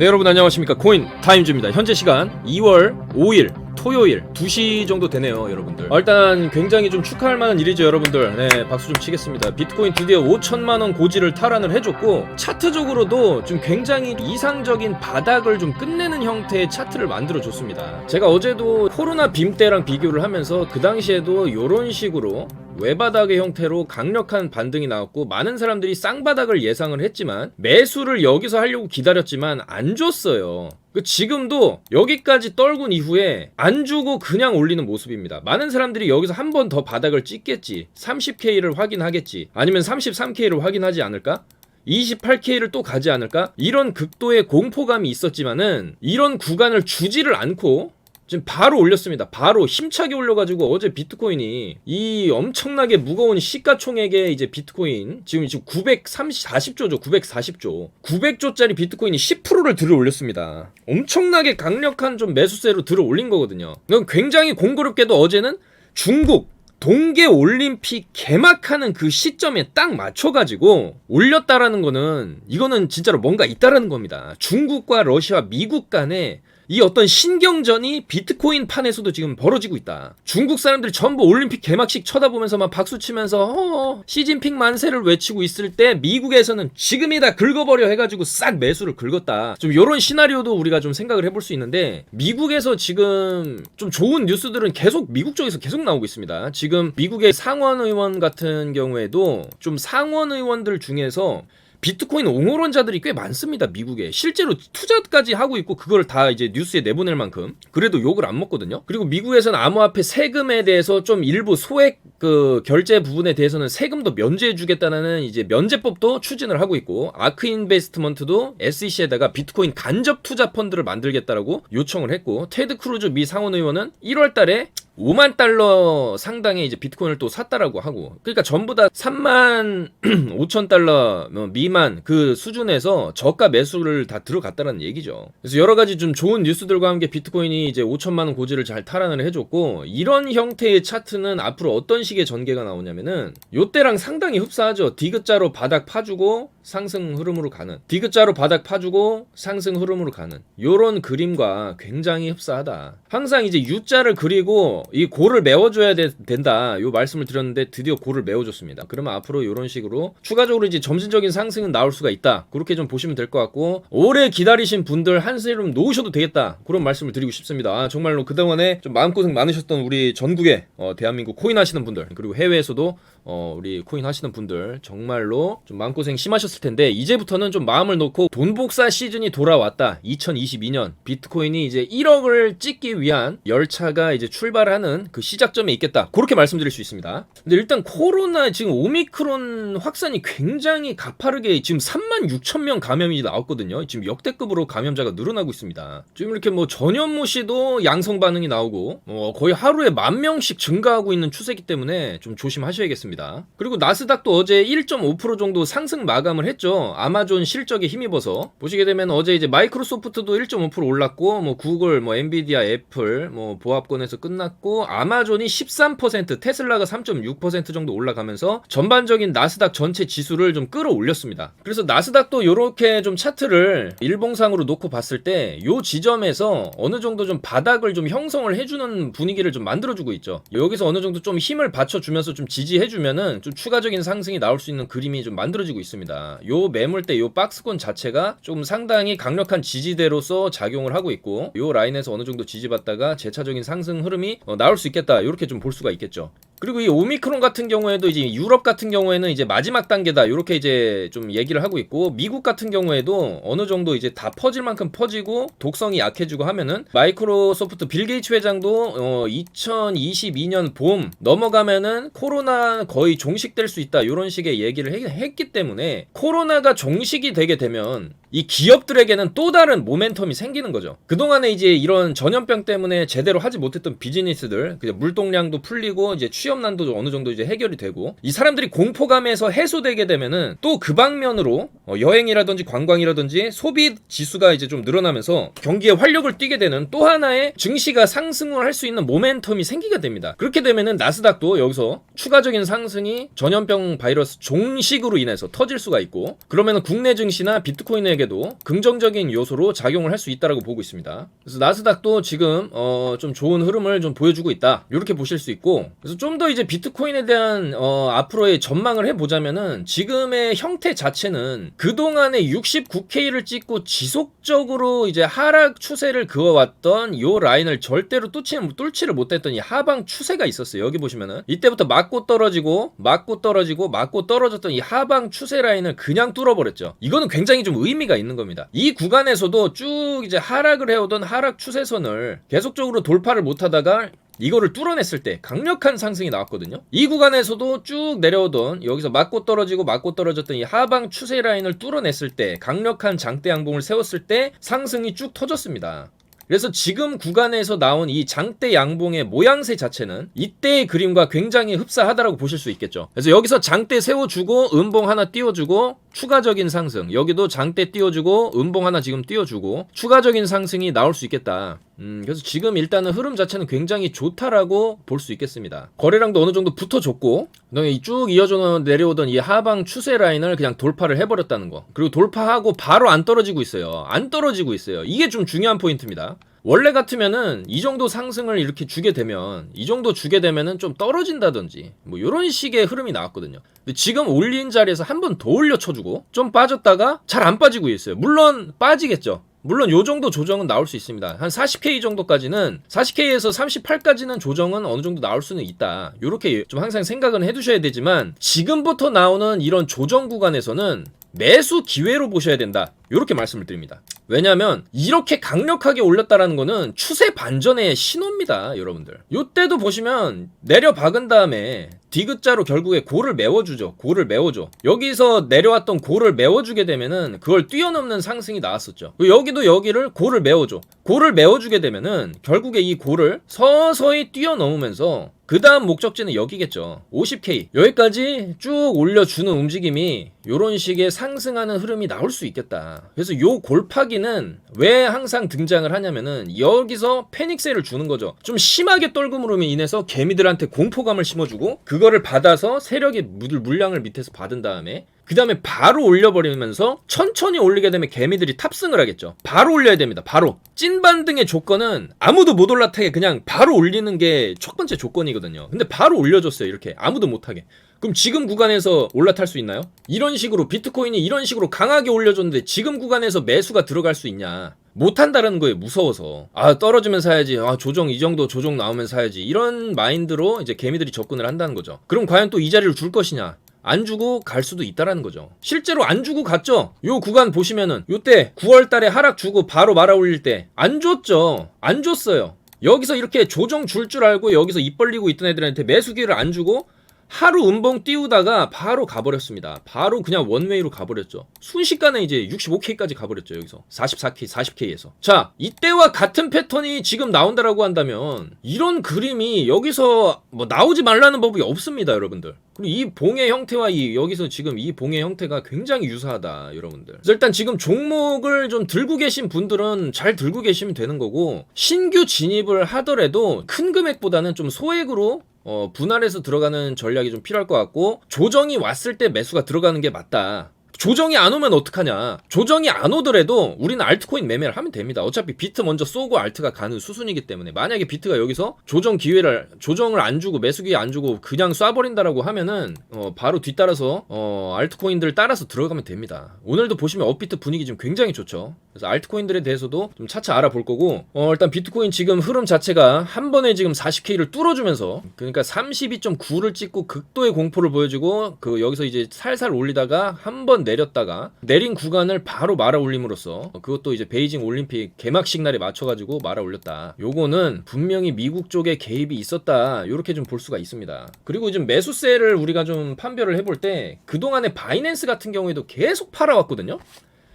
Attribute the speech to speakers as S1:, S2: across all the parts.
S1: 네 여러분 안녕하십니까? 코인 타임즈입니다. 현재 시간 2월 5일 토요일 2시 정도 되네요 여러분들. 어, 일단 굉장히 좀 축하할 만한 일이죠 여러분들. 네 박수 좀 치겠습니다. 비트코인 드디어 5천만원 고지를 탈환을 해줬고 차트적으로도 좀 굉장히 이상적인 바닥을 좀 끝내는 형태의 차트를 만들어 줬습니다. 제가 어제도 코로나 빔 때랑 비교를 하면서 그 당시에도 요런 식으로 외바닥의 형태로 강력한 반등이 나왔고 많은 사람들이 쌍바닥을 예상을 했지만 매수를 여기서 하려고 기다렸지만 안 줬어요. 그 지금도 여기까지 떨군 이후에 안 주고 그냥 올리는 모습입니다. 많은 사람들이 여기서 한 번 더 바닥을 찍겠지. 30K를 확인하겠지. 아니면 33K를 확인하지 않을까? 28K를 또 가지 않을까? 이런 극도의 공포감이 있었지만은 이런 구간을 주지를 않고 지금 바로 올렸습니다. 바로 힘차게 올려가지고 어제 비트코인이 이 엄청나게 무거운 시가총액의 이제 비트코인 지금 지금 940조죠. 940조. 900조짜리 비트코인이 10%를 들어 올렸습니다. 엄청나게 강력한 좀 매수세로 들어 올린 거거든요. 이건 굉장히 공교롭게도 어제는 중국 동계 올림픽 개막하는 그 시점에 딱 맞춰가지고 올렸다라는 거는 이거는 진짜로 뭔가 있다라는 겁니다. 중국과 러시아, 미국 간에 이 어떤 신경전이 비트코인 판에서도 지금 벌어지고 있다. 중국 사람들이 전부 올림픽 개막식 쳐다보면서 막 박수 치면서 어, 시진핑 만세를 외치고 있을 때 미국에서는 지금이다 긁어버려 해가지고 싹 매수를 긁었다. 좀 이런 시나리오도 우리가 좀 생각을 해볼 수 있는데 미국에서 지금 좀 좋은 뉴스들은 계속 미국 쪽에서 계속 나오고 있습니다. 지금 미국의 상원 의원 같은 경우에도 좀 상원 의원들 중에서 비트코인 옹호론자들이 꽤 많습니다 미국에. 실제로 투자까지 하고 있고 그걸 다 이제 뉴스에 내보낼 만큼 그래도 욕을 안 먹거든요. 그리고 미국에서는 암호화폐 세금에 대해서 좀 일부 소액 그 결제 부분에 대해서는 세금도 면제해 주겠다는 이제 면제법도 추진을 하고 있고 아크 인베스트먼트도 SEC에다가 비트코인 간접 투자 펀드를 만들겠다라고 요청을 했고 테드 크루즈 미 상원 의원은 1월 달에 5만 달러 상당의 이제 비트코인을 또 샀다라고 하고 그러니까 전부 다 3만 5천 달러 뭐 미만 그 수준에서 저가 매수를 다 들어갔다는 얘기죠. 그래서 여러 가지 좀 좋은 뉴스들과 함께 비트코인이 이제 5천만 원 고지를 잘 탈환을 해줬고 이런 형태의 차트는 앞으로 어떤 식의 전개가 나오냐면은 요때랑 상당히 흡사하죠. 디귿자로 바닥 파주고 상승 흐름으로 가는 디귿자로 바닥 파주고 상승 흐름으로 가는 요런 그림과 굉장히 흡사하다. 항상 이제 U자를 그리고 이 고를 메워줘야 되- 된다. 요 말씀을 드렸는데 드디어 고를 메워줬습니다. 그러면 앞으로 이런 식으로 추가적으로 이제 점진적인 상승은 나올 수가 있다. 그렇게 좀 보시면 될 것 같고 오래 기다리신 분들 한세름 놓으셔도 되겠다. 그런 말씀을 드리고 싶습니다. 아, 정말로 그동안에 좀 마음고생 많으셨던 우리 전국에 어, 대한민국 코인 하시는 분들 그리고 해외에서도 어, 우리 코인 하시는 분들 정말로 좀 마음고생 심하셨을 텐데 이제부터는 좀 마음을 놓고 돈 복사 시즌이 돌아왔다. 2022년 비트코인이 이제 1억을 찍기 위한 열차가 이제 출발하는 그 시작점에 있겠다. 그렇게 말씀드릴 수 있습니다. 근데 일단 코로나 지금 오미크론 확산이 굉장히 가파르게 지금 3만 6천 명 감염이 나왔거든요. 지금 역대급으로 감염자가 늘어나고 있습니다. 지금 이렇게 뭐 전현무 씨도 양성 반응이 나오고 어, 거의 하루에 만 명씩 증가하고 있는 추세이기 때문에 좀 조심하셔야겠습니다. 그리고 나스닥도 어제 1.5% 정도 상승 마감을 했죠. 아마존 실적에 힘입어서 보시게 되면 어제 이제 마이크로소프트도 1.5% 올랐고 뭐 구글, 뭐 엔비디아, 애플 뭐 보합권에서 끝났고 아마존이 13%, 테슬라가 3.6% 정도 올라가면서 전반적인 나스닥 전체 지수를 좀 끌어올렸습니다. 그래서 나스닥도 이렇게 좀 차트를 일봉상으로 놓고 봤을 때 요 지점에서 어느 정도 좀 바닥을 좀 형성을 해주는 분위기를 좀 만들어주고 있죠. 여기서 어느 정도 좀 힘을 받쳐주면서 좀 지지해주면 은 좀 추가적인 상승이 나올 수 있는 그림이 좀 만들어지고 있습니다. 요 매물대 요 박스권 자체가 좀 상당히 강력한 지지대로서 작용을 하고 있고 요 라인에서 어느 정도 지지받다가 재차적인 상승 흐름이 어, 나올 수 있겠다. 이렇게 좀 볼 수가 있겠죠. 그리고 이 오미크론 같은 경우에도 이제 유럽 같은 경우에는 이제 마지막 단계다 이렇게 이제 좀 얘기를 하고 있고 미국 같은 경우에도 어느 정도 이제 다 퍼질 만큼 퍼지고 독성이 약해지고 하면은 마이크로소프트 빌 게이츠 회장도 어 2022년 봄 넘어가면은 코로나 거의 종식될 수 있다 이런 식의 얘기를 해- 했기 때문에 코로나가 종식이 되게 되면 이 기업들에게는 또 다른 모멘텀이 생기는 거죠. 그동안에 이제 이런 전염병 때문에 제대로 하지 못했던 비즈니스들, 물동량도 풀리고 이제 취업 난도 어느 정도 이제 해결이 되고 이 사람들이 공포감에서 해소되게 되면은 또 그 방면으로 어, 여행이라든지 관광이라든지 소비 지수가 이제 좀 늘어나면서 경기에 활력을 띠게 되는 또 하나의 증시가 상승을 할 수 있는 모멘텀이 생기게 됩니다. 그렇게 되면은 나스닥도 여기서 추가적인 상승이 전염병 바이러스 종식으로 인해서 터질 수가 있고 그러면은 국내 증시나 비트코인에게 기관에게도 긍정적인 요소로 작용을 할 수 있다라고 보고 있습니다. 그래서 나스닥도 지금 어, 좀 좋은 흐름을 좀 보여주고 있다. 이렇게 보실 수 있고 그래서 좀더 이제 비트코인에 대한 어, 앞으로의 전망을 해보자면은 지금의 형태 자체는 그동안에 69K를 찍고 지속적으로 이제 하락 추세를 그어왔던 요 라인을 절대로 뚫지는 뚫지를 못했던 이 하방 추세가 있었어요. 여기 보시면은 이때부터 맞고 떨어지고 맞고 떨어지고 맞고 떨어졌던 이 하방 추세 라인을 그냥 뚫어버렸죠. 이거는 굉장히 좀 의미가 있는 겁니다. 이 구간에서도 쭉 이제 하락을 해오던 하락 추세선을 계속적으로 돌파를 못하다가 이거를 뚫어냈을 때 강력한 상승이 나왔거든요. 이 구간에서도 쭉 내려오던 여기서 맞고 떨어지고 맞고 떨어졌던 이 하방 추세 라인을 뚫어냈을 때 강력한 장대 양봉을 세웠을 때 상승이 쭉 터졌습니다. 그래서 지금 구간에서 나온 이 장대 양봉의 모양새 자체는 이때의 그림과 굉장히 흡사하다라고 보실 수 있겠죠. 그래서 여기서 장대 세워주고 음봉 하나 띄워주고 추가적인 상승 여기도 장대 띄워주고 음봉 하나 지금 띄워주고 추가적인 상승이 나올 수 있겠다. 음, 그래서 지금 일단은 흐름 자체는 굉장히 좋다라고 볼 수 있겠습니다. 거래량도 어느 정도 붙어줬고, 그다음에 이쭉 이어져 내려오던 이 하방 추세 라인을 그냥 돌파를 해버렸다는 거. 그리고 돌파하고 바로 안 떨어지고 있어요. 안 떨어지고 있어요. 이게 좀 중요한 포인트입니다. 원래 같으면은 이 정도 상승을 이렇게 주게 되면 이 정도 주게 되면은 좀 떨어진다든지 뭐 이런 식의 흐름이 나왔거든요. 근데 지금 올린 자리에서 한 번 더 올려 쳐주고 좀 빠졌다가 잘 안 빠지고 있어요. 물론 빠지겠죠. 물론 요 정도 조정은 나올 수 있습니다. 한 40K 정도까지는 40K에서 38까지는 조정은 어느 정도 나올 수는 있다. 요렇게 좀 항상 생각은 해 두셔야 되지만 지금부터 나오는 이런 조정 구간에서는 매수 기회로 보셔야 된다. 요렇게 말씀을 드립니다. 왜냐하면 이렇게 강력하게 올렸다라는 거는 추세 반전의 신호입니다, 여러분들. 요때도 보시면 내려 박은 다음에 디귿자로 결국에 고를 메워주죠. 고를 메워줘. 여기서 내려왔던 고를 메워주게 되면은 그걸 뛰어넘는 상승이 나왔었죠. 여기도 여기를 고를 메워줘. 고를 메워주게 되면은 결국에 이 고를 서서히 뛰어넘으면서 그 다음 목적지는 여기겠죠. 50K. 여기까지 쭉 올려주는 움직임이 이런 식의 상승하는 흐름이 나올 수 있겠다. 그래서 요 골파기는 왜 항상 등장을 하냐면은 여기서 패닉세를 주는 거죠. 좀 심하게 떨금으로 인해서 개미들한테 공포감을 심어주고 그거를 받아서 세력의 물, 물량을 밑에서 받은 다음에 그 다음에 바로 올려버리면서 천천히 올리게 되면 개미들이 탑승을 하겠죠. 바로 올려야 됩니다. 바로. 찐반등의 조건은 아무도 못 올라타게 그냥 바로 올리는 게 첫 번째 조건이거든요. 근데 바로 올려줬어요. 이렇게. 아무도 못하게. 그럼 지금 구간에서 올라탈 수 있나요? 이런 식으로 비트코인이 이런 식으로 강하게 올려줬는데 지금 구간에서 매수가 들어갈 수 있냐? 못한다라는 거에 무서워서 아 떨어지면 사야지 아 조정 이 정도 조정 나오면 사야지 이런 마인드로 이제 개미들이 접근을 한다는 거죠 그럼 과연 또 이 자리를 줄 것이냐 안 주고 갈 수도 있다라는 거죠. 실제로 안 주고 갔죠. 요 구간 보시면은 요때 9월 달에 하락 주고 바로 말아 올릴 때 안 줬죠. 안 줬어요. 여기서 이렇게 조정 줄줄 알고 여기서 입 벌리고 있던 애들한테 매수 기회를 안 주고 하루 음봉 띄우다가 바로 가버렸습니다. 바로 그냥 원웨이로 가버렸죠. 순식간에 이제 65K까지 가버렸죠. 여기서 44K, 40K에서. 자, 이때와 같은 패턴이 지금 나온다라고 한다면 이런 그림이 여기서 뭐 나오지 말라는 법이 없습니다, 여러분들. 그리고 이 봉의 형태와 이 여기서 지금 이 봉의 형태가 굉장히 유사하다, 여러분들. 그래서 일단 지금 종목을 좀 들고 계신 분들은 잘 들고 계시면 되는 거고 신규 진입을 하더라도 큰 금액보다는 좀 소액으로 어, 분할해서 들어가는 전략이 좀 필요할 것 같고 조정이 왔을 때 매수가 들어가는 게 맞다. 조정이 안 오면 어떡하냐. 조정이 안 오더라도 우리는 알트코인 매매를 하면 됩니다. 어차피 비트 먼저 쏘고 알트가 가는 수순이기 때문에 만약에 비트가 여기서 조정 기회를 조정을 안 주고 매수 기회 안 주고 그냥 쏴버린다라고 하면은 어, 바로 뒤따라서 어, 알트코인들 따라서 들어가면 됩니다. 오늘도 보시면 업비트 분위기 지금 굉장히 좋죠. 그래서 알트코인들에 대해서도 좀 차차 알아볼 거고 어, 일단 비트코인 지금 흐름 자체가 한 번에 지금 40K를 뚫어주면서 그러니까 32.9를 찍고 극도의 공포를 보여주고 그 여기서 이제 살살 올리다가 한번 내렸다가 내린 구간을 바로 말아 올림으로써 그것도 이제 베이징 올림픽 개막식 날에 맞춰가지고 말아 올렸다. 요거는 분명히 미국 쪽에 개입이 있었다. 요렇게 좀 볼 수가 있습니다. 그리고 지금 매수세를 우리가 좀 판별을 해볼 때 그동안에 바이낸스 같은 경우에도 계속 팔아왔거든요.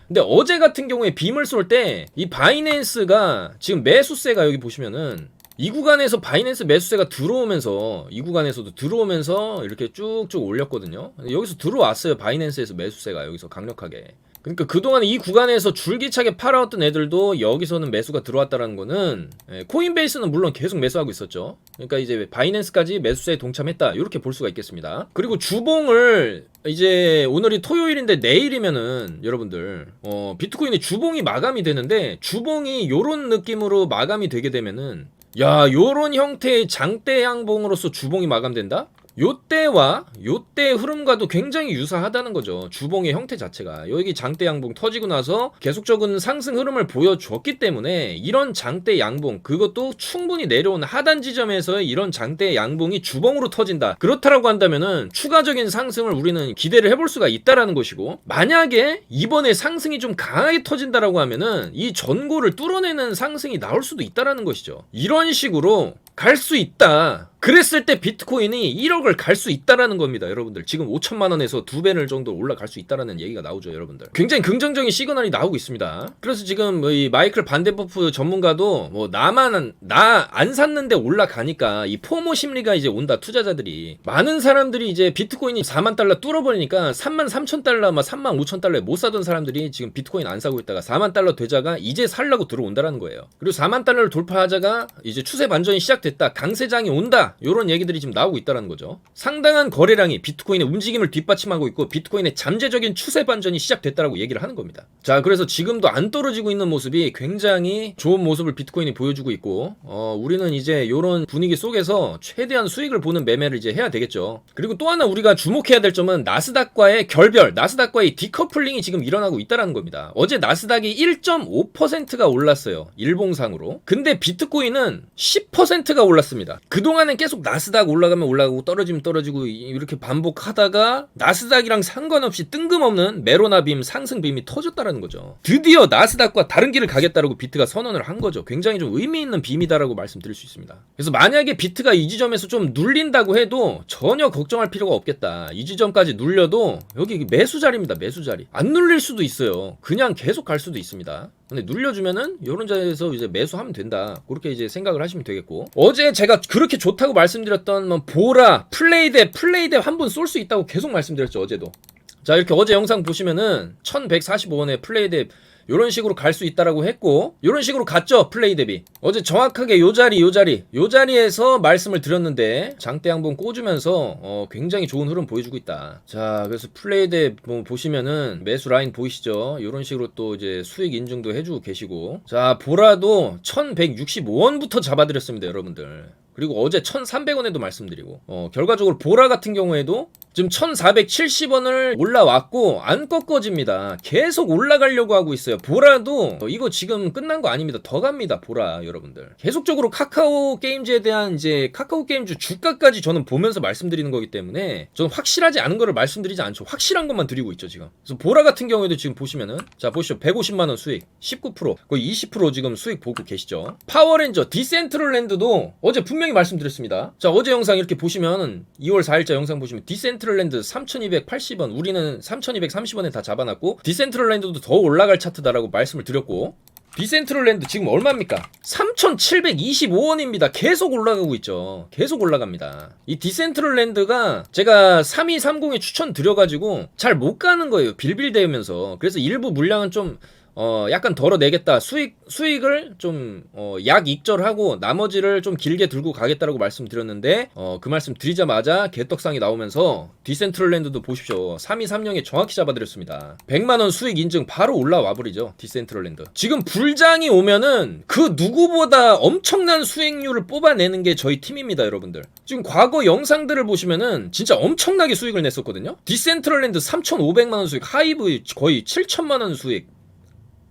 S1: 근데 어제 같은 경우에 빔을 쏠 때 이 바이낸스가 지금 매수세가 여기 보시면은 이 구간에서 바이낸스 매수세가 들어오면서 이 구간에서도 들어오면서 이렇게 쭉쭉 올렸거든요. 여기서 들어왔어요. 바이낸스에서 매수세가 여기서 강력하게. 그러니까 그동안 이 구간에서 줄기차게 팔아왔던 애들도 여기서는 매수가 들어왔다라는 거는 예, 코인베이스는 물론 계속 매수하고 있었죠. 그러니까 이제 바이낸스까지 매수세에 동참했다. 이렇게 볼 수가 있겠습니다. 그리고 주봉을 이제 오늘이 토요일인데 내일이면은 여러분들 어 비트코인이 주봉이 마감이 되는데 주봉이 요런 느낌으로 마감이 되게 되면은 야 요런 형태의 장대 양봉으로서 주봉이 마감된다? 요때와 요때 흐름과도 굉장히 유사하다는 거죠. 주봉의 형태 자체가. 여기 장대 양봉 터지고 나서 계속적인 상승 흐름을 보여줬기 때문에 이런 장대 양봉, 그것도 충분히 내려온 하단 지점에서의 이런 장대 양봉이 주봉으로 터진다. 그렇다라고 한다면은 추가적인 상승을 우리는 기대를 해볼 수가 있다라는 것이고, 만약에 이번에 상승이 좀 강하게 터진다라고 하면은 이 전고를 뚫어내는 상승이 나올 수도 있다라는 것이죠. 이런 식으로 갈 수 있다. 그랬을 때 비트코인이 1억을 갈 수 있다라는 겁니다, 여러분들. 지금 5천만 원에서 두 배를 정도 올라갈 수 있다라는 얘기가 나오죠, 여러분들. 굉장히 긍정적인 시그널이 나오고 있습니다. 그래서 지금 뭐이 마이클 반데버프 전문가도 뭐 나만 나 안 샀는데 올라가니까 이 포모 심리가 이제 온다 투자자들이 많은 사람들이 이제 비트코인이 4만 달러 뚫어버리니까 3만 3천 달러, 막 3만 5천 달러에 못 사던 사람들이 지금 비트코인 안 사고 있다가 4만 달러 되자가 이제 살라고 들어온다라는 거예요. 그리고 4만 달러를 돌파하자가 이제 추세 반전이 시작됐다, 강세장이 온다, 요런 얘기들이 지금 나오고 있다는 거죠. 상당한 거래량이 비트코인의 움직임을 뒷받침하고 있고 비트코인의 잠재적인 추세 반전이 시작됐다라고 얘기를 하는 겁니다. 자, 그래서 지금도 안 떨어지고 있는 모습이 굉장히 좋은 모습을 비트코인이 보여주고 있고, 어, 우리는 이제 요런 분위기 속에서 최대한 수익을 보는 매매를 이제 해야 되겠죠. 그리고 또 하나 우리가 주목해야 될 점은 나스닥과의 결별, 나스닥과의 디커플링이 지금 일어나고 있다는 겁니다. 어제 나스닥이 1.5%가 올랐어요. 일봉상으로. 근데 비트코인은 10%가 올랐습니다. 그동안은 계속 나스닥 올라가면 올라가고 떨어지면 떨어지고 이렇게 반복하다가 나스닥이랑 상관없이 뜬금없는 메로나빔 상승빔이 터졌다라는 거죠. 드디어 나스닥과 다른 길을 가겠다라고 비트가 선언을 한 거죠. 굉장히 좀 의미 있는 빔이다라고 말씀드릴 수 있습니다. 그래서 만약에 비트가 이 지점에서 좀 눌린다고 해도 전혀 걱정할 필요가 없겠다. 이 지점까지 눌려도 여기 매수 자리입니다. 매수 자리. 안 눌릴 수도 있어요. 그냥 계속 갈 수도 있습니다. 근데 눌려주면은 이런 자리에서 이제 매수하면 된다. 그렇게 이제 생각을 하시면 되겠고. 어제 제가 그렇게 좋다고 말씀드렸던 뭐 보라, 플레이 대, 플레이 대 한 번 쏠 수 있다고 계속 말씀드렸죠. 어제도. 자 이렇게 어제 영상 보시면은 1145원에 플레이 대 요런 식으로 갈 수 있다라고 했고 요런 식으로 갔죠 플레이 대비. 어제 정확하게 요 자리 요 자리. 요 자리에서 말씀을 드렸는데 장대 양봉 꽂으면서 어, 굉장히 좋은 흐름 보여주고 있다. 자 그래서 플레이 대 뭐 보시면은 매수 라인 보이시죠? 요런 식으로 또 이제 수익 인증도 해주고 계시고. 자 보라도 1165원부터 잡아드렸습니다 여러분들 그리고 어제 1,300원에도 말씀드리고 어, 결과적으로 보라 같은 경우에도 지금 1,470원을 올라왔고 안 꺾어집니다. 계속 올라가려고 하고 있어요. 보라도 어, 이거 지금 끝난 거 아닙니다. 더 갑니다. 보라 여러분들. 계속적으로 카카오 게임즈에 대한 이제 카카오 게임즈 주가까지 저는 보면서 말씀드리는 거기 때문에 저는 확실하지 않은 거를 말씀드리지 않죠. 확실한 것만 드리고 있죠 지금. 그래서 보라 같은 경우에도 지금 보시면은 자 보시죠. 150만 원 수익 19% 거의 20% 지금 수익 보고 계시죠. 파워렌저 디센트럴랜드도 어제 분명히 말씀드렸습니다. 자 어제 영상 이렇게 보시면 2월 4일자 영상 보시면 디센트럴랜드 3280원 우리는 3230원에 다 잡아놨고 디센트럴랜드도 더 올라갈 차트다라고 말씀을 드렸고 디센트럴랜드 지금 얼마입니까? 3,725원입니다. 계속 올라가고 있죠. 계속 올라갑니다. 이 디센트럴랜드가 제가 3230에 추천드려가지고 잘 못 가는 거예요. 빌빌대면서. 그래서 일부 물량은 좀 어, 약간 덜어내겠다. 수익, 수익을 좀, 어, 약 익절하고 나머지를 좀 길게 들고 가겠다라고 말씀드렸는데, 어, 그 말씀 드리자마자 개떡상이 나오면서 디센트럴랜드도 보십시오. 3230에 정확히 잡아드렸습니다. 100만원 수익 인증 바로 올라와 버리죠. 디센트럴랜드. 지금 불장이 오면은 그 누구보다 엄청난 수익률을 뽑아내는 게 저희 팀입니다, 여러분들. 지금 과거 영상들을 보시면은 진짜 엄청나게 수익을 냈었거든요. 디센트럴랜드 3,500만원 수익, 하이브 거의 7천만원 수익,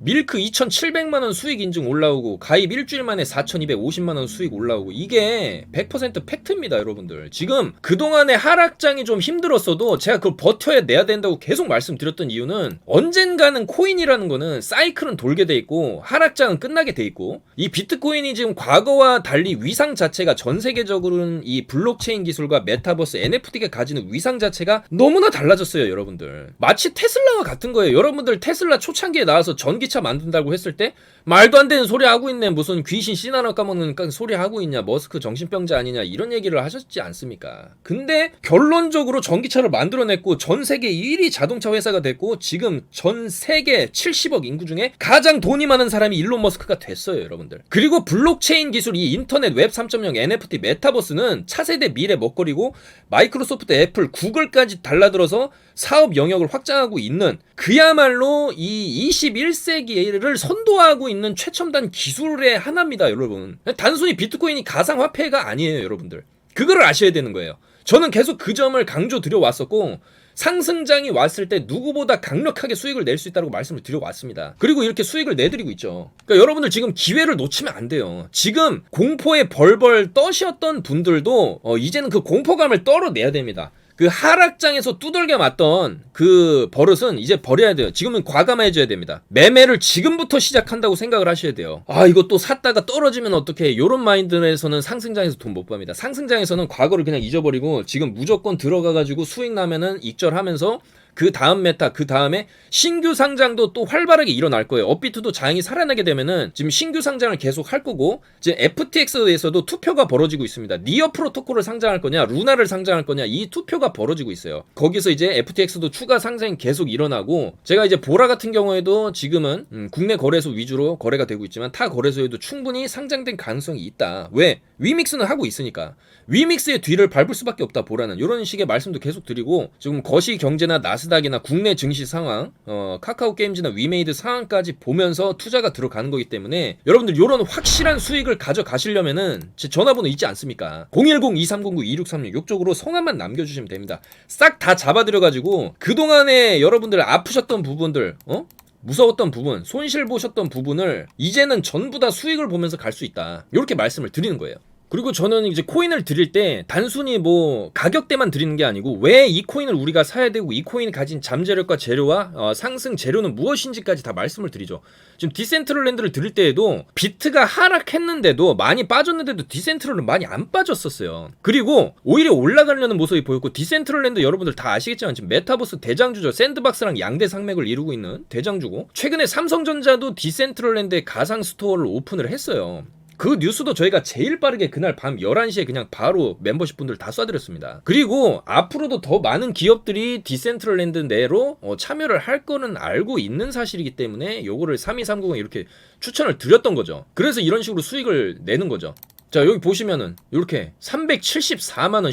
S1: 밀크 2,700만원 수익 인증 올라오고 가입 일주일 만에 4,250만원 수익 올라오고 이게 100% 팩트입니다 여러분들. 지금 그동안의 하락장이 좀 힘들었어도 제가 그걸 버텨야 내야 된다고 계속 말씀드렸던 이유는 언젠가는 코인이라는 거는 사이클은 돌게 돼 있고 하락장은 끝나게 돼 있고 이 비트코인이 지금 과거와 달리 위상 자체가 전 세계적으로는 이 블록체인 기술과 메타버스 NFT가 가지는 위상 자체가 너무나 달라졌어요 여러분들. 마치 테슬라와 같은 거예요. 여러분들 테슬라 초창기에 나와서 전기차 전기차 만든다고 했을 때 말도 안 되는 소리 하고 있네. 무슨 귀신 씨 하나 까먹는 까- 소리 하고 있냐. 머스크 정신병자 아니냐. 이런 얘기를 하셨지 않습니까? 근데 결론적으로 전기차를 만들어냈고 전 세계 1위 자동차 회사가 됐고 지금 전 세계 70억 인구 중에 가장 돈이 많은 사람이 일론 머스크가 됐어요 여러분들. 그리고 블록체인 기술 이 인터넷 웹 3.0 NFT 메타버스는 차세대 미래 먹거리고 마이크로소프트 애플 구글까지 달라들어서 사업 영역을 확장하고 있는 그야말로 이 21세기를 선도하고 있는 최첨단 기술의 하나입니다, 여러분. 단순히 비트코인이 가상화폐가 아니에요, 여러분들. 그거를 아셔야 되는 거예요. 저는 계속 그 점을 강조 드려왔었고, 상승장이 왔을 때 누구보다 강력하게 수익을 낼 수 있다고 말씀을 드려왔습니다. 그리고 이렇게 수익을 내드리고 있죠. 그러니까 여러분들 지금 기회를 놓치면 안 돼요. 지금 공포에 벌벌 떠셨던 분들도 어, 이제는 그 공포감을 떨어내야 됩니다. 그 하락장에서 두들겨 맞던 그 버릇은 이제 버려야 돼요. 지금은 과감해져야 됩니다. 매매를 지금부터 시작한다고 생각을 하셔야 돼요. 아, 또 샀다가 떨어지면 어떻게 요런 마인드에서는 상승장에서 돈 못 법니다. 상승장에서는 과거를 그냥 잊어버리고 지금 무조건 들어가가지고 수익 나면은 익절하면서 그 다음 메타 그 다음에 신규 상장도 또 활발하게 일어날 거예요. 업비트도 장이 살아나게 되면은 지금 신규 상장을 계속 할 거고 이제 FTX에서도 투표가 벌어지고 있습니다. 니어 프로토콜을 상장할 거냐 루나를 상장할 거냐 이 투표가 벌어지고 있어요. 거기서 이제 FTX도 추가 상장이 계속 일어나고 제가 이제 보라 같은 경우에도 지금은 음, 국내 거래소 위주로 거래가 되고 있지만 타 거래소에도 충분히 상장된 가능성이 있다. 왜? 위믹스는 하고 있으니까 위믹스의 뒤를 밟을 수밖에 없다 보라는 이런 식의 말씀도 계속 드리고 지금 거시 경제나 나스 닥이나 국내 증시 상황, 어, 카카오 게임즈나 위메이드 상황까지 보면서 투자가 들어가는 거기 때문에 여러분들 이런 확실한 수익을 가져가시려면은 제 전화번호 있지 않습니까? 010-2309-2636 이쪽으로 성함만 남겨주시면 됩니다. 싹 다 잡아드려가지고 그동안에 여러분들 아프셨던 부분들, 어? 무서웠던 부분, 손실 보셨던 부분을 이제는 전부 다 수익을 보면서 갈 수 있다. 이렇게 말씀을 드리는 거예요. 그리고 저는 이제 코인을 드릴 때 단순히 뭐 가격대만 드리는 게 아니고 왜 이 코인을 우리가 사야 되고 이 코인이 가진 잠재력과 재료와 어, 상승 재료는 무엇인지까지 다 말씀을 드리죠. 지금 디센트럴랜드를 드릴 때에도 비트가 하락했는데도 많이 빠졌는데도 디센트럴은 많이 안 빠졌었어요. 그리고 오히려 올라가려는 모습이 보였고 디센트럴랜드 여러분들 다 아시겠지만 지금 메타버스 대장주죠. 샌드박스랑 양대 상맥을 이루고 있는 대장주고 최근에 삼성전자도 디센트럴랜드에 가상 스토어를 오픈을 했어요. 그 뉴스도 저희가 제일 빠르게 그날 밤 11시에 그냥 바로 멤버십 분들 다 쏴드렸습니다. 그리고 앞으로도 더 많은 기업들이 디센트럴랜드 내로 어, 참여를 할 거는 알고 있는 사실이기 때문에 요거를 32390에 이렇게 추천을 드렸던 거죠. 그래서 이런 식으로 수익을 내는 거죠. 자 여기 보시면은 이렇게 374만원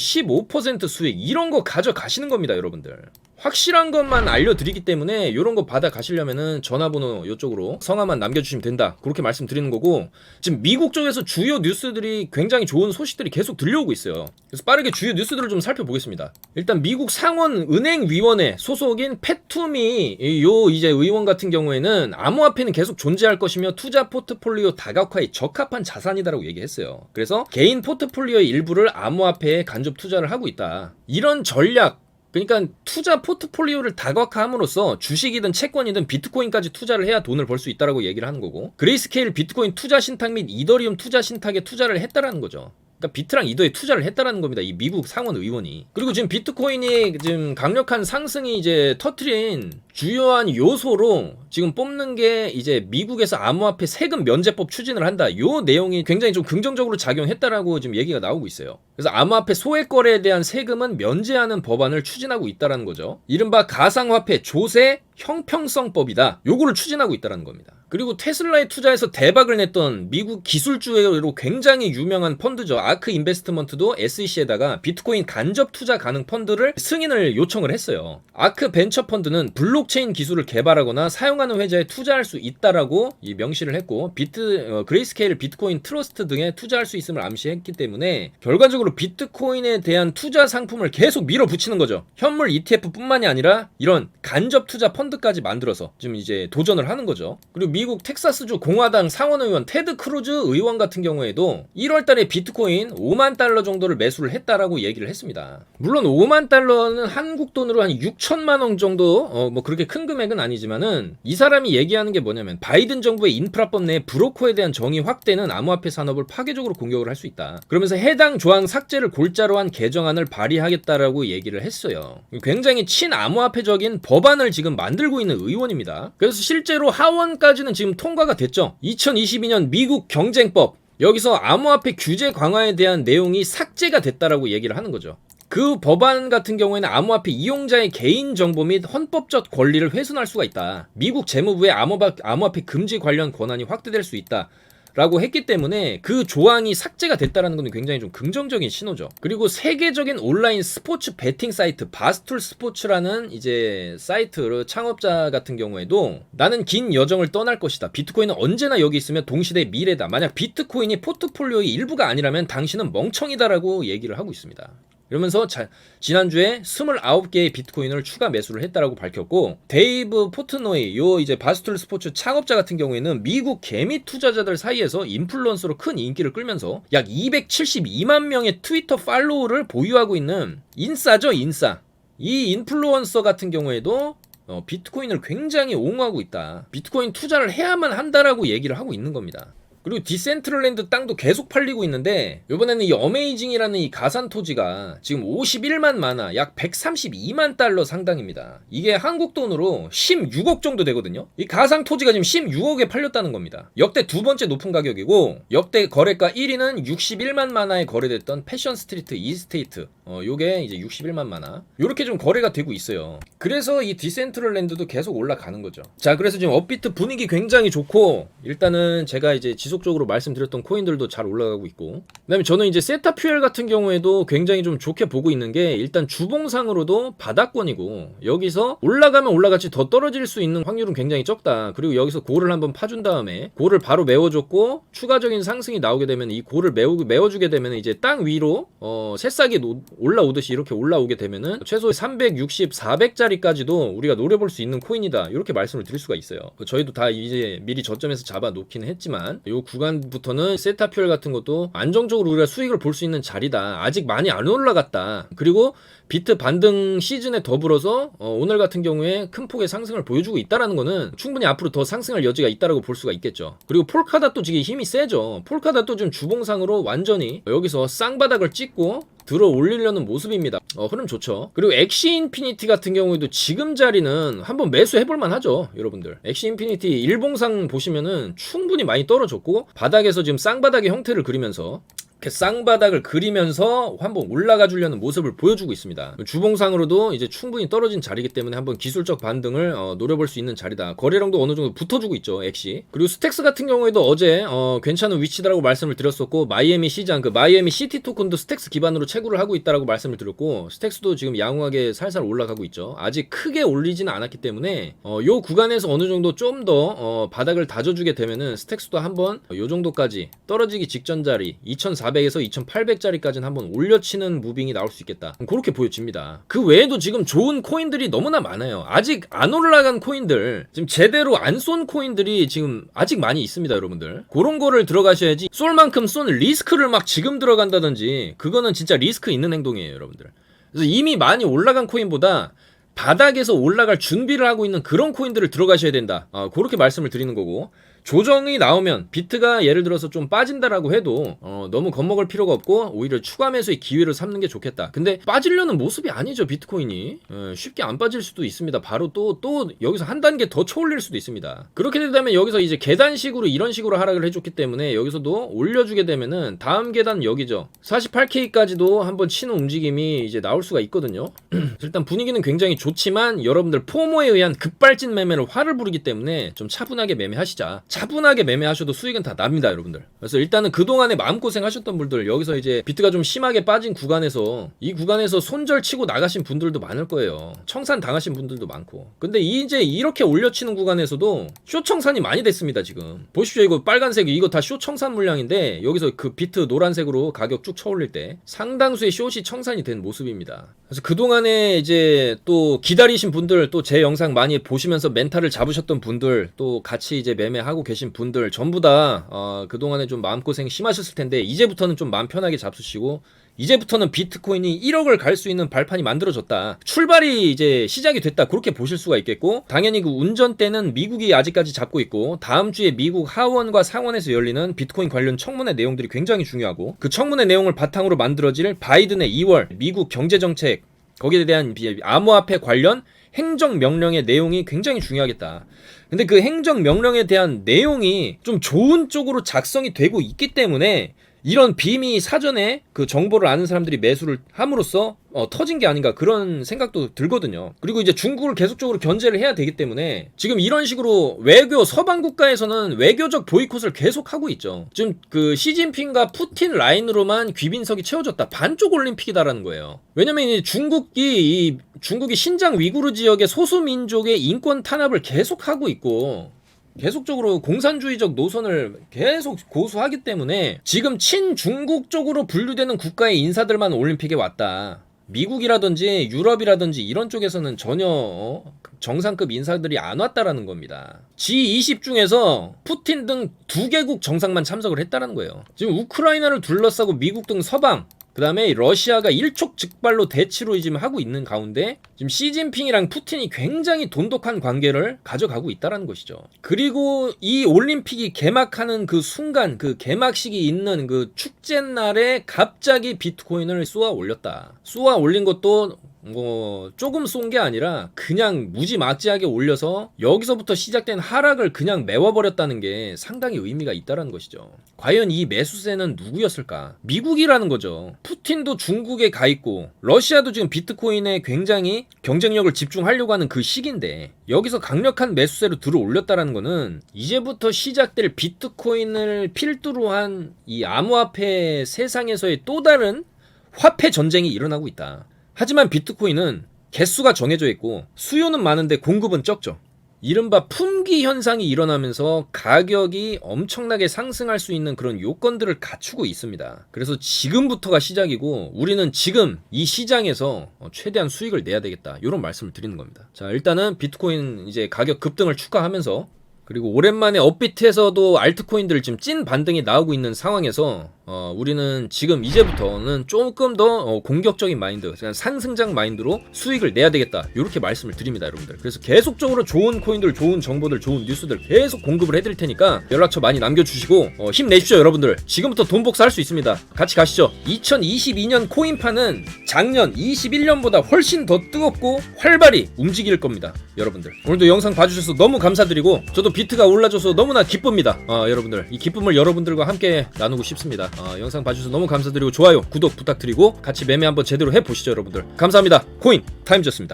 S1: 15% 수익 이런 거 가져가시는 겁니다 여러분들 확실한 것만 알려드리기 때문에 이런 거 받아 가시려면은 전화번호 이쪽으로 성함만 남겨주시면 된다. 그렇게 말씀드리는 거고 지금 미국 쪽에서 주요 뉴스들이 굉장히 좋은 소식들이 계속 들려오고 있어요. 그래서 빠르게 주요 뉴스들을 좀 살펴보겠습니다. 일단 미국 상원 은행위원회 소속인 페투미 이- 요 이제 의원 같은 경우에는 암호화폐는 계속 존재할 것이며 투자 포트폴리오 다각화에 적합한 자산이다라고 얘기했어요. 그래서 개인 포트폴리오의 일부를 암호화폐에 간접 투자를 하고 있다. 이런 전략 그러니까 투자 포트폴리오를 다각화함으로써 주식이든 채권이든 비트코인까지 투자를 해야 돈을 벌 수 있다라고 얘기를 하는 거고 그레이스케일 비트코인 투자 신탁 및 이더리움 투자 신탁에 투자를 했다라는 거죠. 그러니까 비트랑 이더에 투자를 했다라는 겁니다. 이 미국 상원 의원이. 그리고 지금 비트코인이 지금 강력한 상승이 이제 터트린 주요한 요소로 지금 뽑는 게 이제 미국에서 암호화폐 세금 면제법 추진을 한다. 요 내용이 굉장히 좀 긍정적으로 작용했다라고 지금 얘기가 나오고 있어요. 그래서 암호화폐 소액 거래에 대한 세금은 면제하는 법안을 추진하고 있다라는 거죠. 이른바 가상화폐 조세 형평성법이다. 요거를 추진하고 있다라는 겁니다. 그리고 테슬라에 투자해서 대박을 냈던 미국 기술주로 굉장히 유명한 펀드죠. 아크 인베스트먼트도 SEC에다가 비트코인 간접 투자 가능 펀드를 승인을 요청을 했어요. 아크 벤처 펀드는 블록체인 기술을 개발하거나 사용하는 회사에 투자할 수 있다라고 이 명시를 했고 비트 어, 그레이스케일 비트코인 트러스트 등에 투자할 수 있음을 암시했기 때문에 결과적으로 비트코인에 대한 투자 상품을 계속 밀어붙이는 거죠. 현물 ETF뿐만이 아니라 이런 간접 투자 펀드까지 만들어서 지금 이제 도전을 하는 거죠. 그리고 미국 텍사스주 공화당 상원 의원 테드 크루즈 의원 같은 경우에도 1월 달에 비트코인 5만 달러 정도를 매수를 했다라고 얘기를 했습니다. 물론 5만 달러는 한국 돈으로 한 6천만 원 정도 어, 뭐 그렇게 큰 금액은 아니지만은 이 사람이 얘기하는 게 뭐냐면 바이든 정부의 인프라법 내 브로커에 대한 정의 확대는 암호화폐 산업을 파괴적으로 공격을 할 수 있다. 그러면서 해당 조항 삭제를 골자로 한 개정안을 발의하겠다라고 얘기를 했어요. 굉장히 친암호화폐적인 법안을 지금 만들고 있는 의원입니다. 그래서 실제로 하원까지는 법안은 지금 통과가 됐죠. 2022년 미국 경쟁법 여기서 암호화폐 규제 강화에 대한 내용이 삭제가 됐다라고 얘기를 하는 거죠. 그 법안 같은 경우에는 암호화폐 이용자의 개인 정보 및 헌법적 권리를 훼손할 수가 있다. 미국 재무부의 암호화, 암호화폐 금지 관련 권한이 확대될 수 있다. 라고 했기 때문에 그 조항이 삭제가 됐다라는 것은 굉장히 좀 긍정적인 신호죠. 그리고 세계적인 온라인 스포츠 베팅 사이트 바스툴 스포츠라는 이제 사이트 창업자 같은 경우에도 나는 긴 여정을 떠날 것이다. 비트코인은 언제나 여기 있으면 동시대의 미래다. 만약 비트코인이 포트폴리오의 일부가 아니라면 당신은 멍청이다라고 얘기를 하고 있습니다. 이러면서 자, 지난주에 29개의 비트코인을 추가 매수를 했다라고 밝혔고 데이브 포트노이 요 이제 바스툴 스포츠 창업자 같은 경우에는 미국 개미 투자자들 사이에서 인플루언서로 큰 인기를 끌면서 약 272만 명의 트위터 팔로우를 보유하고 있는 인싸죠 인싸. 이 인플루언서 같은 경우에도 어, 비트코인을 굉장히 옹호하고 있다. 비트코인 투자를 해야만 한다라고 얘기를 하고 있는 겁니다 그리고 디센트럴랜드 땅도 계속 팔리고 있는데 이번에는 이 어메이징이라는 이 가산 토지가 지금 51만 마나 약 132만 달러 상당입니다. 이게 한국 돈으로 16억 정도 되거든요. 이 가상 토지가 지금 16억에 팔렸다는 겁니다. 역대 두 번째 높은 가격이고 역대 거래가 1위는 61만 마나에 거래됐던 패션 스트리트 이스테이트. 어 요게 이제 61만 마나. 요렇게 좀 거래가 되고 있어요. 그래서 이 디센트럴랜드도 계속 올라가는 거죠. 자, 그래서 지금 업비트 분위기 굉장히 좋고 일단은 제가 이제 지속적으로 말씀드렸던 코인들도 잘 올라가고 있고 그 다음에 저는 이제 세타 퓨엘 같은 경우에도 굉장히 좀 좋게 보고 있는 게 일단 주봉상으로도 바닥권이고 여기서 올라가면 올라갈지 더 떨어질 수 있는 확률은 굉장히 적다 그리고 여기서 고를 한번 파준 다음에 고를 바로 메워줬고 추가적인 상승이 나오게 되면 이 고를 메우, 메워주게 되면 이제 땅 위로 어, 새싹이 노- 올라오듯이 이렇게 올라오게 되면은 최소 360, 400짜리까지도 우리가 노려볼 수 있는 코인이다 이렇게 말씀을 드릴 수가 있어요 저희도 다 이제 미리 저점에서 잡아 놓기는 했지만 요 구간부터는 세타퓨얼 같은 것도 안정적으로 우리가 수익을 볼 수 있는 자리다. 아직 많이 안 올라갔다. 그리고 비트 반등 시즌에 더불어서 어, 오늘 같은 경우에 큰 폭의 상승을 보여주고 있다라는 거는 충분히 앞으로 더 상승할 여지가 있다라고 볼 수가 있겠죠. 그리고 폴카닷도 지금 힘이 세죠. 폴카닷도 좀 주봉상으로 완전히 여기서 쌍바닥을 찍고 들어 올리려는 모습입니다. 어, 흐름 좋죠. 그리고 엑시 인피니티 같은 경우에도 지금 자리는 한번 매수해볼 만 하죠, 여러분들. 엑시 인피니티 일봉상 보시면은 충분히 많이 떨어졌고 바닥에서 지금 쌍바닥의 형태를 그리면서 이렇게 쌍바닥을 그리면서 한번 올라가 주려는 모습을 보여주고 있습니다. 주봉상으로도 이제 충분히 떨어진 자리이기 때문에 한번 기술적 반등을 어, 노려볼 수 있는 자리다. 거래량도 어느 정도 붙어주고 있죠, 엑시. 그리고 스택스 같은 경우에도 어제 어, 괜찮은 위치다라고 말씀을 드렸었고 마이애미 시장 그 마이애미 시티 토큰도 스택스 기반으로 채굴을 하고 있다라고 말씀을 드렸고 스택스도 지금 양호하게 살살 올라가고 있죠. 아직 크게 올리지는 않았기 때문에 어, 요 구간에서 어느 정도 좀더 어, 바닥을 다져주게 되면은 스택스도 한번 요 정도까지 떨어지기 직전 자리 2,400 에서 2,800짜리까지는 한번 올려치는 무빙이 나올 수 있겠다. 그렇게 보여집니다. 그 외에도 지금 좋은 코인들이 너무나 많아요. 아직 안 올라간 코인들, 지금 제대로 안 쏜 코인들이 지금 아직 많이 있습니다, 여러분들. 그런 거를 들어가셔야지 쏠 만큼 쏜 리스크를 막 지금 들어간다든지 그거는 진짜 리스크 있는 행동이에요, 여러분들. 그래서 이미 많이 올라간 코인보다 바닥에서 올라갈 준비를 하고 있는 그런 코인들을 들어가셔야 된다. 아, 그렇게 말씀을 드리는 거고. 조정이 나오면 비트가 예를 들어서 좀 빠진다라고 해도 어, 너무 겁먹을 필요가 없고 오히려 추가 매수의 기회를 삼는 게 좋겠다. 근데 빠지려는 모습이 아니죠 비트코인이 어, 쉽게 안 빠질 수도 있습니다. 바로 또또 여기서 한 단계 더 쳐올릴 수도 있습니다. 그렇게 되면 여기서 이제 계단식으로 이런 식으로 하락을 해줬기 때문에 여기서도 올려주게 되면은 다음 계단 여기죠. 48K까지도 한번 치는 움직임이 이제 나올 수가 있거든요. 일단 분위기는 굉장히 좋지만 여러분들 포모에 의한 급발진 매매를 화를 부르기 때문에 좀 차분하게 매매하시자. 차분하게 매매하셔도 수익은 다 납니다, 여러분들. 그래서 일단은 그동안에 마음고생 하셨던 분들, 여기서 이제 비트가 좀 심하게 빠진 구간에서 이 구간에서 손절 치고 나가신 분들도 많을 거예요. 청산 당하신 분들도 많고. 근데 이제 이렇게 올려치는 구간에서도 쇼 청산이 많이 됐습니다, 지금. 보십시오, 이거 빨간색, 이거 다 쇼 청산 물량인데 여기서 그 비트 노란색으로 가격 쭉 쳐올릴 때 상당수의 숏이 청산이 된 모습입니다. 그래서 그동안에 이제 또 기다리신 분들, 또 제 영상 많이 보시면서 멘탈을 잡으셨던 분들, 또 같이 이제 매매하고 계신 분들 전부 다 어, 그동안에 좀 마음고생 심하셨을 텐데 이제부터는 좀 마음 편하게 잡수시고 이제부터는 비트코인이 1억을 갈 수 있는 발판이 만들어졌다. 출발이 이제 시작이 됐다. 그렇게 보실 수가 있겠고 당연히 그 운전대는 미국이 아직까지 잡고 있고 다음 주에 미국 하원과 상원에서 열리는 비트코인 관련 청문회 내용들이 굉장히 중요하고 그 청문회 내용을 바탕으로 만들어질 바이든의 2월 미국 경제 정책 거기에 대한 비- 암호화폐 관련 행정 명령의 내용이 굉장히 중요하겠다. 근데 그 행정 명령에 대한 내용이 좀 좋은 쪽으로 작성이 되고 있기 때문에 이런 빔이 사전에 그 정보를 아는 사람들이 매수를 함으로써 어, 터진 게 아닌가 그런 생각도 들거든요. 그리고 이제 중국을 계속적으로 견제를 해야 되기 때문에 지금 이런 식으로 외교 서방 국가에서는 외교적 보이콧을 계속 하고 있죠. 지금 그 시진핑과 푸틴 라인으로만 귀빈석이 채워졌다. 반쪽 올림픽이다라는 거예요. 왜냐면 이 중국이 이 중국이 신장 위구르 지역의 소수 민족의 인권 탄압을 계속 하고 있고 계속적으로 공산주의적 노선을 계속 고수하기 때문에 지금 친중국 쪽으로 분류되는 국가의 인사들만 올림픽에 왔다. 미국이라든지 유럽이라든지 이런 쪽에서는 전혀 어, 정상급 인사들이 안 왔다라는 겁니다. G20 중에서 푸틴 등 두 개국 정상만 참석을 했다라는 거예요. 지금 우크라이나를 둘러싸고 미국 등 서방 그 다음에 러시아가 일촉즉발로 대치로 지금 하고 있는 가운데 지금 시진핑이랑 푸틴이 굉장히 돈독한 관계를 가져가고 있다는 것이죠. 그리고 이 올림픽이 개막하는 그 순간 그 개막식이 있는 그 축제 날에 갑자기 비트코인을 쏘아 올렸다. 쏘아 올린 것도 뭐 조금 쏜 게 아니라 그냥 무지막지하게 올려서 여기서부터 시작된 하락을 그냥 메워버렸다는 게 상당히 의미가 있다는 것이죠. 과연 이 매수세는 누구였을까? 미국이라는 거죠. 푸틴도 중국에 가 있고 러시아도 지금 비트코인에 굉장히 경쟁력을 집중하려고 하는 그 시기인데 여기서 강력한 매수세로 들어 올렸다라는 거는 이제부터 시작될 비트코인을 필두로 한 이 암호화폐 세상에서의 또 다른 화폐 전쟁이 일어나고 있다. 하지만 비트코인은 개수가 정해져 있고 수요는 많은데 공급은 적죠. 이른바 품귀 현상이 일어나면서 가격이 엄청나게 상승할 수 있는 그런 요건들을 갖추고 있습니다. 그래서 지금부터가 시작이고 우리는 지금 이 시장에서 어, 최대한 수익을 내야 되겠다. 이런 말씀을 드리는 겁니다. 자, 일단은 비트코인 이제 가격 급등을 축하하면서 그리고 오랜만에 업비트에서도 알트코인들 지금 찐 반등이 나오고 있는 상황에서 어, 우리는 지금 이제부터는 조금 더 어, 공격적인 마인드, 그냥 상승장 마인드로 수익을 내야 되겠다. 이렇게 말씀을 드립니다, 여러분들. 그래서 계속적으로 좋은 코인들, 좋은 정보들, 좋은 뉴스들 계속 공급을 해드릴 테니까 연락처 많이 남겨주시고 어, 힘내십시오, 여러분들. 지금부터 돈 복사할 수 있습니다. 같이 가시죠. 2022년 코인판은 작년 21년보다 훨씬 더 뜨겁고 활발히 움직일 겁니다, 여러분들. 오늘도 영상 봐주셔서 너무 감사드리고 저도 비트가 올라줘서 너무나 기쁩니다. 어, 여러분들 이 기쁨을 여러분들과 함께 나누고 싶습니다. 어, 영상 봐주셔서 너무 감사드리고 좋아요, 구독 부탁드리고 같이 매매 한번 제대로 해보시죠, 여러분들. 감사합니다. 코인 타임즈였습니다.